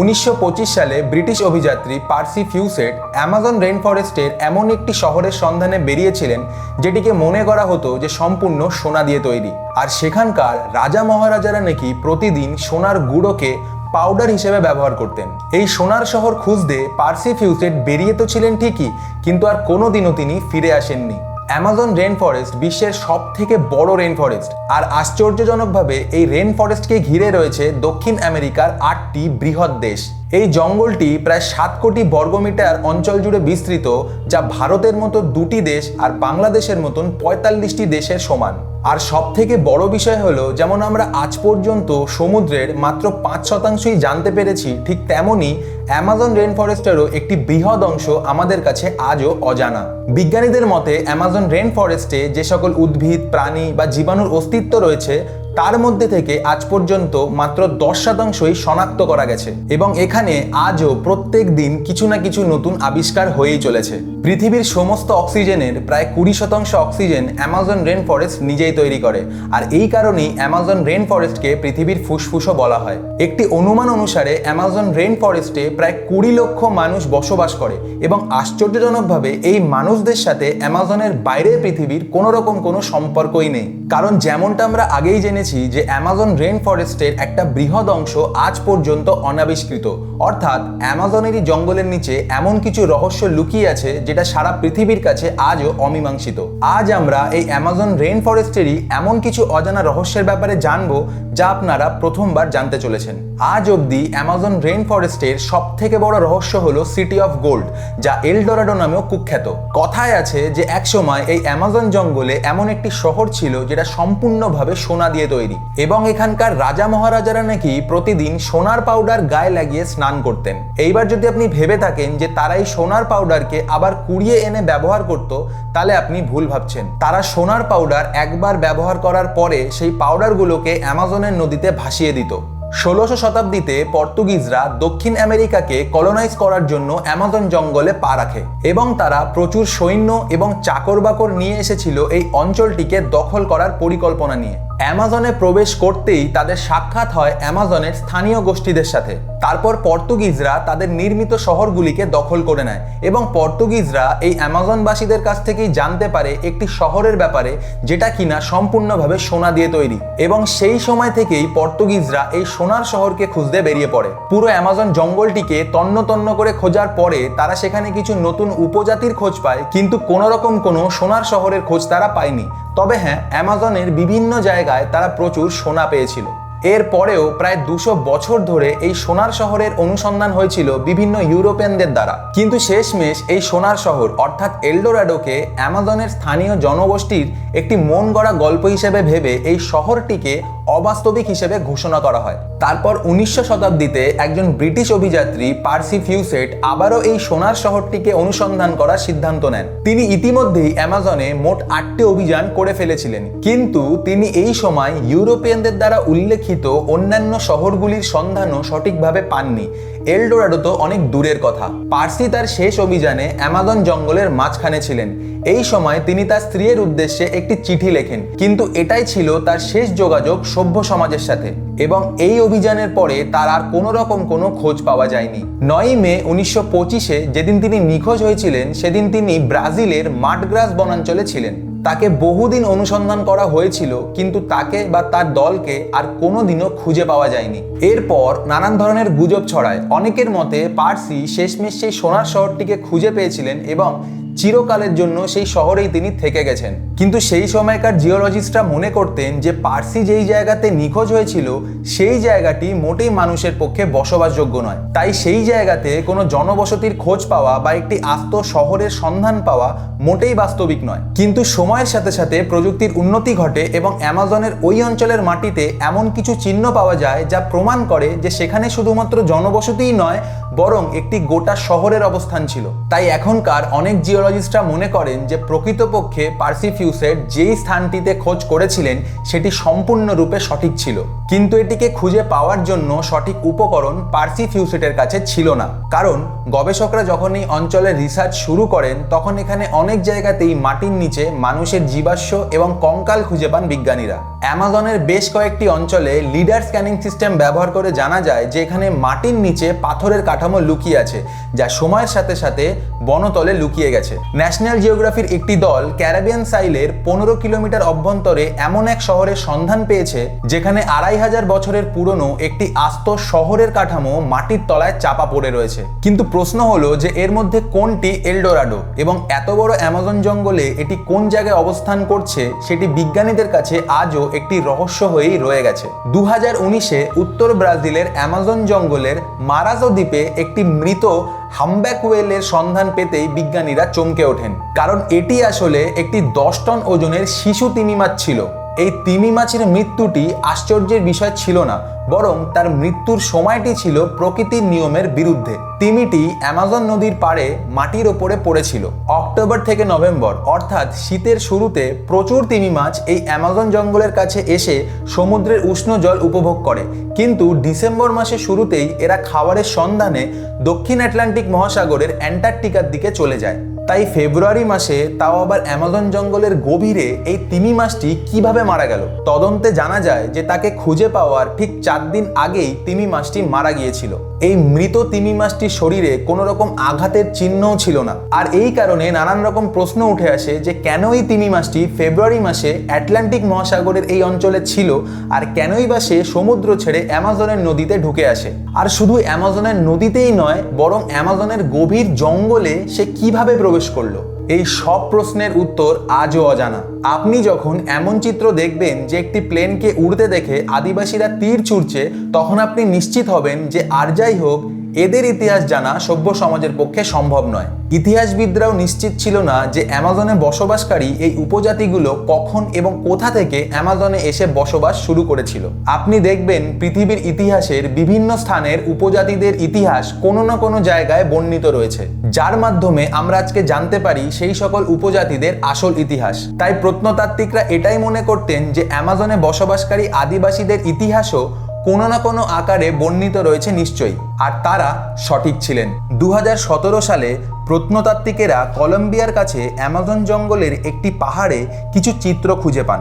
উনিশশো পঁচিশ সালে ব্রিটিশ অভিযাত্রী পার্সি ফিউসেট অ্যামাজন রেন ফরেস্টের এমন একটি শহরের সন্ধানে বেরিয়েছিলেন, যেটিকে মনে করা হতো যে সম্পূর্ণ সোনা দিয়ে তৈরি। আর সেখানকার রাজা মহারাজারা নাকি প্রতিদিন সোনার গুঁড়োকে পাউডার হিসেবে ব্যবহার করতেন। এই সোনার শহর খুঁজতে পার্সি ফিউসেট বেরিয়ে তো ছিলেন ঠিকই, কিন্তু আর কোনোদিনও তিনি ফিরে আসেননি। অ্যামাজন রেন ফরেস্ট বিশ্বের সব থেকে বড় রেন ফরেস্ট আর আশ্চর্যজনকভাবে এই রেন ফরেস্টকে ঘিরে রয়েছে দক্ষিণ আমেরিকার আটটি বৃহৎ দেশ। এই জঙ্গলটি প্রায় সাত কোটি বর্গমিটার অঞ্চল জুড়ে বিস্তৃত, যা ভারতের মতো দুটি দেশ আর বাংলাদেশের মতন পঁয়তাল্লিশটি দেশের সমান। আর সব থেকে বড় বিষয় হলো, যেমন আমরা আজ পর্যন্ত সমুদ্রের মাত্র পাঁচ শতাংশই জানতে পেরেছি, ঠিক তেমনই অ্যামাজন রেন ফরেস্টেরও একটি বৃহৎ অংশ আমাদের কাছে আজও অজানা। বিজ্ঞানীদের মতে, অ্যামাজন রেন ফরেস্টে যে সকল উদ্ভিদ, প্রাণী বা জীবাণুর অস্তিত্ব রয়েছে তার মধ্যে থেকে আজ পর্যন্ত মাত্র দশ শতাংশই শনাক্ত করা গেছে এবং এখানে আজও প্রত্যেক দিন কিছু না কিছু নতুন আবিষ্কার হয়েই চলেছে। পৃথিবীর সমস্ত অক্সিজেনের প্রায় কুড়ি শতাংশ অক্সিজেন অ্যামাজন রেন ফরেস্ট নিজেই তৈরি করে। আর এই কারণেই অ্যামাজন রেন ফরেস্টকে পৃথিবীর ফুসফুসও বলা হয়। একটি অনুমান অনুসারে অ্যামাজন রেন ফরেস্টে প্রায় কুড়ি লক্ষ মানুষ বসবাস করে এবং আশ্চর্যজনকভাবে এই মানুষদের সাথে অ্যামাজনের বাইরের পৃথিবীর কোনো রকম কোনো সম্পর্কই নেই। কারণ যেমনটা আমরা আগেই জেনেছি যে অ্যামাজন রেন ফরেস্টের একটা বৃহৎ অংশ আজ পর্যন্ত অনাবিষ্কৃত। অর্থাৎ অ্যামাজনেরই জঙ্গলের নিচে এমন কিছু রহস্য লুকিয়ে আছে যেটা সারা পৃথিবীর কাছে আজও অমীমাংসিত। আজ আমরা এই অ্যামাজন রেন ফরেস্টেরই এমন কিছু অজানা রহস্যের ব্যাপারে জানব যা আপনারা প্রথমবার জানতে চলেছেন। আজ অবধি অ্যামাজন রেন ফরেস্টের সব থেকে বড় রহস্য হলো সিটি অফ গোল্ড যা এলডোরাডো নামেও কুখ্যাত। কথায় আছে যে একসময় এই অ্যামাজন জঙ্গলে এমন একটি শহর ছিল যেটা সম্পূর্ণভাবে সোনা দিয়ে তৈরি। এবং এখানকার রাজা মহারাজারা নাকি প্রতিদিন সোনার পাউডার গায়ে লাগিয়ে স্নান করতেন। এইবার যদি আপনি ভেবে থাকেন যে তারা এই সোনার পাউডারকে আবার কুড়িয়ে এনে ব্যবহার করত, তাহলে আপনি ভুল ভাবছেন। তারা সোনার পাউডার একবার ব্যবহার করার পরে সেই পাউডারগুলোকে অ্যামাজনের নদীতে ভাসিয়ে দিত। ষোলোশো শতাব্দীতে পর্তুগিজরা দক্ষিণ আমেরিকাকে কলোনাইজ করার জন্য অ্যামাজন জঙ্গলে পা রাখে এবং তারা প্রচুর সৈন্য এবং চাকর বাকর নিয়ে এসেছিল এই অঞ্চলটিকে দখল করার পরিকল্পনা নিয়ে। অ্যামাজনে প্রবেশ করতেই তাদের সাক্ষাৎ হয় অ্যামাজনের স্থানীয় গোষ্ঠীদের সাথে। তারপর পর্তুগিজরা তাদের নির্মিত শহরগুলিকে দখল করে নেয় এবং পর্তুগিজরা এই অ্যামাজনবাসীদের কাছ থেকেই জানতে পারে একটি শহরের ব্যাপারে যেটা কিনা সম্পূর্ণভাবে সোনা দিয়ে তৈরি এবং সেই সময় থেকেই পর্তুগিজরা এই সোনার শহরকে খুঁজতে বেরিয়ে পড়ে। পুরো অ্যামাজন জঙ্গলটিকে তন্ন তন্ন করে খোঁজার পরে তারা সেখানে কিছু নতুন উপজাতির খোঁজ পায়, কিন্তু কোনো রকম কোনো সোনার শহরের খোঁজ তারা পায়নি। তবে হ্যাঁ অ্যামাজনের বিভিন্ন জায়গায় তারা প্রচুর সোনা পেয়েছিল। এর পরেও প্রায় দুশো বছর ধরে এই সোনার শহরের অনুসন্ধান হয়েছিল বিভিন্ন ইউরোপিয়ানদের দ্বারা। কিন্তু শেষমেশ এই সোনার শহর, অর্থাৎ এলডোরাডোকে অ্যামাজনের স্থানীয় জনগোষ্ঠীর একটি মন গড়া গল্প হিসেবে ভেবে এই শহরটিকে অবাস্তবিক হিসেবে ঘোষণা করা হয়। তারপর উনিশশো শতাব্দীতে একজন ব্রিটিশ অভিযাত্রী পার্সি ফিউসেট আবারও এই সোনার শহরটিকে অনুসন্ধান করার সিদ্ধান্ত নেন। তিনি ইতিমধ্যেই অ্যামাজনে মোট আটটি অভিযান করে ফেলেছিলেন। কিন্তু তিনি এই সময় ইউরোপিয়ানদের দ্বারা উল্লেখিত অন্যান্য শহরগুলির সন্ধানও সঠিকভাবে পাননি। এলডোরাডো তো অনেক দূরের কথা। পার্সি তার শেষ অভিযানে অ্যামাজন জঙ্গলের মাঝখানে ছিলেন। এই সময় তিনি তার স্ত্রীর উদ্দেশ্যে একটি চিঠি লেখেন। কিন্তু এটাই ছিল তার শেষ যোগাযোগ সভ্য সমাজের সাথে। এবং এই অভিযানের পরে তার আর কোনো রকম কোনো খোঁজ পাওয়া যায়নি। নয়ই মে উনিশশো পঁচিশে যেদিন তিনি নিখোঁজ হয়েছিলেন, সেদিন তিনি ব্রাজিলের মাডগ্রাস বনাঞ্চলে ছিলেন। তাকে বহুদিন অনুসন্ধান করা হয়েছিল, কিন্তু তাকে বা তার দলকে আর কোনোদিনও খুঁজে পাওয়া যায়নি। এরপর নানান ধরনের গুজব ছড়ায়। অনেকের মতে পার্সি শেষমেশ সেই সোনার শহরটিকে খুঁজে পেয়েছিলেন এবং চিরকালের জন্য সেই শহরেই তিনি থেকে গেছেন। কিন্তু সেই সময়কার জিওলজিস্টরা মনে করতেন যে পার্সি যেই জায়গাতে নিখোঁজ হয়েছিল, সেই জায়গাটি মোটেই মানুষের পক্ষে বসবাসযোগ্য নয়। তাই সেই জায়গাতে কোনো জনবসতির খোঁজ পাওয়া বা একটি আস্ত শহরের সন্ধান পাওয়া মোটেই বাস্তবিক নয়। কিন্তু সময়ের সাথে সাথে প্রযুক্তির উন্নতি ঘটে এবং অ্যামাজনের ওই অঞ্চলের মাটিতে এমন কিছু চিহ্ন পাওয়া যায় যা প্রমাণ করে যে সেখানে শুধুমাত্র জনবসতিই নয় বরং একটি গোটা শহরের অবস্থান ছিল। তাই এখনকার অনেক জিওলজিস্টরা মনে করেন যে প্রকৃতপক্ষে পার্সিফিউসের যেই স্থানটিতে খোঁজ করেছিলেন, সেটি সম্পূর্ণরূপে সঠিক ছিল। কিন্তু এটিকে খুঁজে পাওয়ার জন্য সঠিক উপকরণ পার্সিফিউসেটের কাছে ছিল না। কারণ গবেষকরা যখন এই অঞ্চলে রিসার্চ শুরু করেন, তখন এখানে অনেক জায়গাতেই মাটির নিচে মানুষের জীবাশ্ম এবং কঙ্কাল খুঁজে পান বিজ্ঞানীরা। অ্যামাজনের বেশ কয়েকটি অঞ্চলে লিডার স্ক্যানিং সিস্টেম ব্যবহার করে জানা যায় যে এখানে মাটির নিচে পাথরের কাঠামো লুকিয়ে আছে, যা সময়ের সাথে সাথে বনতলে লুকিয়ে গেছে। ন্যাশনাল জিওগ্রাফির একটি দল ক্যারাবিয়ান সাইলের পনেরো কিলোমিটার অভ্যন্তরে এমন এক শহরের সন্ধান পেয়েছে, যেখানে আড়াই হাজার বছরের পুরনো একটি আস্ত শহরের কাঠামো মাটির তলায় চাপা পড়ে রয়েছে। কিন্তু প্রশ্ন হলো যে এর মধ্যে কোনটি এলডোরাডো এবং এত বড় অ্যামাজন জঙ্গলে এটি কোন জায়গায় অবস্থান করছে সেটি বিজ্ঞানীদের কাছে আজও একটি রহস্য হয়েই রয়ে গেছে। দু হাজার উনিশে উত্তর ব্রাজিলের অ্যামাজন জঙ্গলের মারাজো দ্বীপে একটি মৃত হামব্যাক ওয়েলের সন্ধান পেতেই বিজ্ঞানীরা চমকে ওঠেন। কারণ এটি আসলে একটি দশ টন ওজনের শিশু তিমি মাছ ছিল। এই তিমি মাছের মৃত্যুটি আশ্চর্যের বিষয় ছিল না, বরং তার মৃত্যুর সময়টি ছিল প্রকৃতির নিয়মের বিরুদ্ধে। তিমিটি অ্যামাজন নদীর পাড়ে মাটির ওপরে পড়েছিল। অক্টোবর থেকে নভেম্বর, অর্থাৎ শীতের শুরুতে প্রচুর তিমি মাছ এই অ্যামাজন জঙ্গলের কাছে এসে সমুদ্রের উষ্ণ জল উপভোগ করে। কিন্তু ডিসেম্বর মাসের শুরুতেই এরা খাবারের সন্ধানে দক্ষিণ আটলান্টিক মহাসাগরের অ্যান্টার্কটিকার দিকে চলে যায়। তাই ফেব্রুয়ারি মাসে তাও আবার অ্যামাজন জঙ্গলের গভীরে এই তিমি মাছটি কীভাবে মারা গেল? তদন্তে জানা যায় যে তাকে খুঁজে পাওয়ার ঠিক চার দিন আগেই তিমি মাছটি মারা গিয়েছিল। এই মৃত তিমি মাছটির শরীরে কোনো রকম আঘাতের চিহ্নও ছিল না। আর এই কারণে নানান রকম প্রশ্ন উঠে আসে যে কেন এই তিমি মাছটি ফেব্রুয়ারি মাসে অ্যাটলান্টিক মহাসাগরের এই অঞ্চলে ছিল আর কেনই বা সে সমুদ্র ছেড়ে অ্যামাজনের নদীতে ঢুকে আসে। আর শুধু অ্যামাজনের নদীতেই নয়, বরং অ্যামাজনের গভীর জঙ্গলে সে কীভাবে প্রবেশ করল। এই সব প্রশ্নের উত্তর আজও অজানা। আপনি যখন এমন চিত্র দেখবেন যে একটি প্লেনকে উড়তে দেখে আদিবাসীরা তীর ছুড়ছে, তখন আপনি নিশ্চিত হবেন যে আর যাই হোক এদের ইতিহাস জানা সভ্য সমাজের পক্ষে সম্ভব নয়। ইতিহাসবিদরাও নিশ্চিত ছিল না যে অ্যামাজনে বসবাসকারী এই উপজাতিগুলো কখন এবং কোথা থেকে অ্যামাজনে এসে বসবাস শুরু করেছিল। আপনি দেখবেন পৃথিবীর ইতিহাসের বিভিন্ন স্থানের উপজাতিদের ইতিহাস কোনো না কোনো জায়গায় বর্ণিত রয়েছে। যার মাধ্যমে আমরা আজকে জানতে পারি সেই সকল উপজাতিদের আসল ইতিহাস। তাই প্রত্নতাত্ত্বিকরা এটাই মনে করতেন যে অ্যামাজনে বসবাসকারী আদিবাসীদের ইতিহাসও কোনো না কোনো আকারে বর্ণিত রয়েছে নিশ্চয়ই, আর তারা সঠিক ছিলেন। দু হাজার সতেরো সালে প্রত্নতাত্ত্বিকেরা কলম্বিয়ার কাছে অ্যামাজন জঙ্গলের একটি পাহাড়ে কিছু চিত্র খুঁজে পান।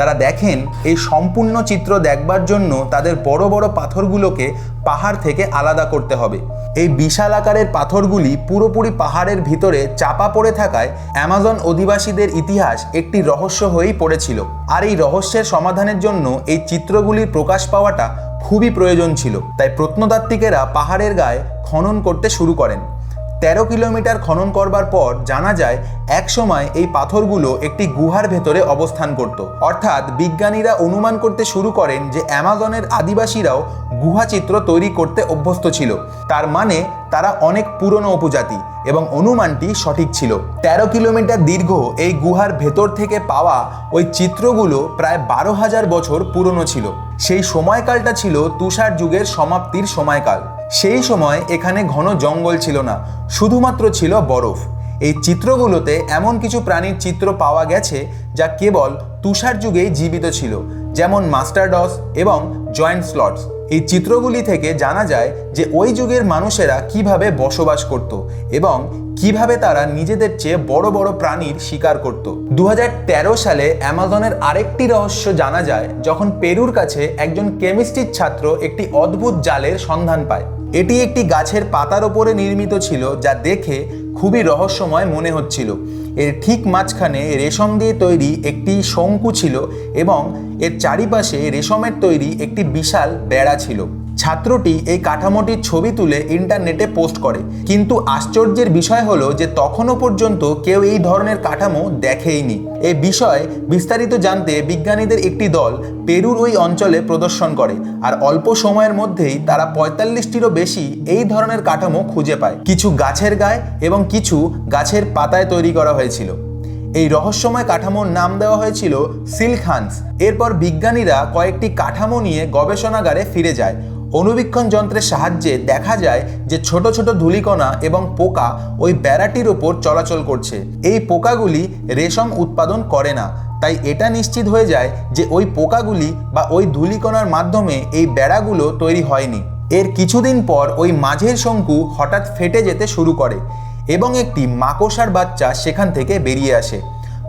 তারা দেখেন এই সম্পূর্ণ চিত্র দেখবার জন্য তাদের বড় বড় পাথরগুলোকে পাহাড় থেকে আলাদা করতে হবে। এই বিশাল আকারের পাথরগুলি পুরোপুরি পাহাড়ের ভিতরে চাপা পড়ে থাকায় অ্যামাজন অধিবাসীদের ইতিহাস একটি রহস্য হয়েই পড়েছিল। আর এই রহস্যের সমাধানের জন্য এই চিত্রগুলির প্রকাশ পাওয়াটা খুবই প্রয়োজন ছিল। তাই প্রত্নতাত্ত্বিকেরা পাহাড়ের গায়ে খনন করতে শুরু করেন। তেরো কিলোমিটার খনন করবার পর জানা যায়, এক সময় এই পাথরগুলো একটি গুহার ভেতরে অবস্থান করত। অর্থাৎ বিজ্ঞানীরা অনুমান করতে শুরু করেন যে অ্যামাজনের আদিবাসীরাও গুহা চিত্র তৈরি করতে অভ্যস্ত ছিল। তার মানে তারা অনেক পুরনো উপজাতি এবং অনুমানটি সঠিক ছিল। তেরো কিলোমিটার দীর্ঘ এই গুহার ভেতর থেকে পাওয়া ওই চিত্রগুলো প্রায় বারো হাজার বছর পুরনো ছিল। সেই সময়কালটা ছিল তুষার যুগের সমাপ্তির সময়কাল। সেই সময় এখানে ঘন জঙ্গল ছিল না, শুধুমাত্র ছিল বরফ। এই চিত্রগুলোতে এমন কিছু প্রাণীর চিত্র পাওয়া গেছে যা কেবল তুষার যুগেই জীবিত ছিল, যেমন মাস্টারডস এবং জয়েন্ট স্লটস। এই চিত্রগুলি থেকে জানা যায় যে ওই যুগের মানুষেরা কীভাবে বসবাস করত এবং কীভাবে তারা নিজেদের চেয়ে বড় বড় প্রাণীর শিকার করত। দু হাজার তেরো সালে অ্যামাজনের আরেকটি রহস্য জানা যায়, যখন পেরুর কাছে একজন কেমিস্ট্রির ছাত্র একটি অদ্ভুত জালের সন্ধান পায়। এটি একটি গাছের পাতার ওপরে নির্মিত ছিল, যা দেখে খুবই রহস্যময় মনে হচ্ছিল। এর ঠিক মাঝখানে রেশম দিয়ে তৈরি একটি শঙ্কু ছিল এবং এর চারিপাশে রেশমের তৈরি একটি বিশাল বেড়া ছিল। ছাত্রটি এই কাঠামোটির ছবি তুলে ইন্টারনেটে পোস্ট করে। কিন্তু আশ্চর্যের বিষয় হলো যে তখনও পর্যন্ত কেউ এই ধরনের কাঠামো দেখেইনি। এ বিষয়ে বিস্তারিত জানতে বিজ্ঞানীদের একটি দল পেরুর ওই অঞ্চলে প্রদর্শন করে আর অল্প সময়ের মধ্যেই তারা পঁয়তাল্লিশটিরও বেশি এই ধরনের কাঠামো খুঁজে পায়। কিছু গাছের গায়ে এবং কিছু গাছের পাতায় তৈরি করা হয়েছিল। এই রহস্যময় কাঠামোর নাম দেওয়া হয়েছিল সিল্ক হান্স। এরপর বিজ্ঞানীরা কয়েকটি কাঠামো নিয়ে গবেষণাগারে ফিরে যায় অনুবীক্ষণ যন্ত্রের সাহায্যে দেখা যায় যে ছোট ছোট ধূলিকণা এবং পোকা ওই বেড়াটির ওপর চলাচল করছে। এই পোকাগুলি রেশম উৎপাদন করে না, তাই এটা নিশ্চিত হয়ে যায় যে ওই পোকাগুলি বা ওই ধূলিকণার মাধ্যমে এই বেড়াগুলো তৈরি হয়নি। এর কিছুদিন পর ওই মাঝের শঙ্কু হঠাৎ ফেটে যেতে শুরু করে এবং একটি মাকড়সার বাচ্চা সেখান থেকে বেরিয়ে আসে।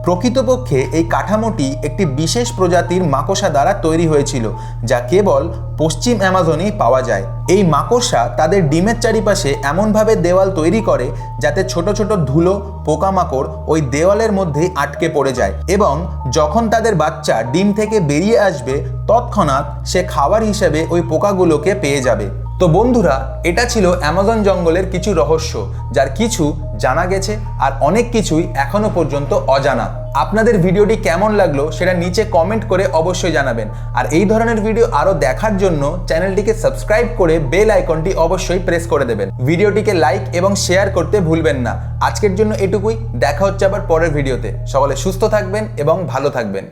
প্রকৃতপক্ষে এই কাঠামোটি একটি বিশেষ প্রজাতির মাকড়সা দ্বারা তৈরি হয়েছিল, যা কেবল পশ্চিম অ্যামাজনেই পাওয়া যায়। এই মাকড়সা তাদের ডিমের চারিপাশে এমনভাবে দেওয়াল তৈরি করে যাতে ছোট ছোট ধুলো, পোকামাকড় ওই দেওয়ালের মধ্যেই আটকে পড়ে যায় এবং যখন তাদের বাচ্চা ডিম থেকে বেরিয়ে আসবে, তৎক্ষণাৎ সে খাবার হিসেবে ওই পোকাগুলোকে পেয়ে যাবে। তো বন্ধুরা, এটা ছিল অ্যামাজন জঙ্গলের কিছু রহস্য, যার কিছু জানা গেছে আর অনেক কিছুই এখনও পর্যন্ত অজানা। আপনাদের ভিডিওটি কেমন লাগল সেটা নিচে কমেন্ট করে অবশ্যই জানাবেন। আর এই ধরনের ভিডিও আরও দেখার জন্য চ্যানেলটিকে সাবস্ক্রাইব করে বেল আইকনটি অবশ্যই প্রেস করে দেবেন। ভিডিওটিকে লাইক এবং শেয়ার করতে ভুলবেন না। আজকের জন্য এটুকুই, দেখা হচ্ছে আবার পরের ভিডিওতে। সকলে সুস্থ থাকবেন এবং ভালো থাকবেন।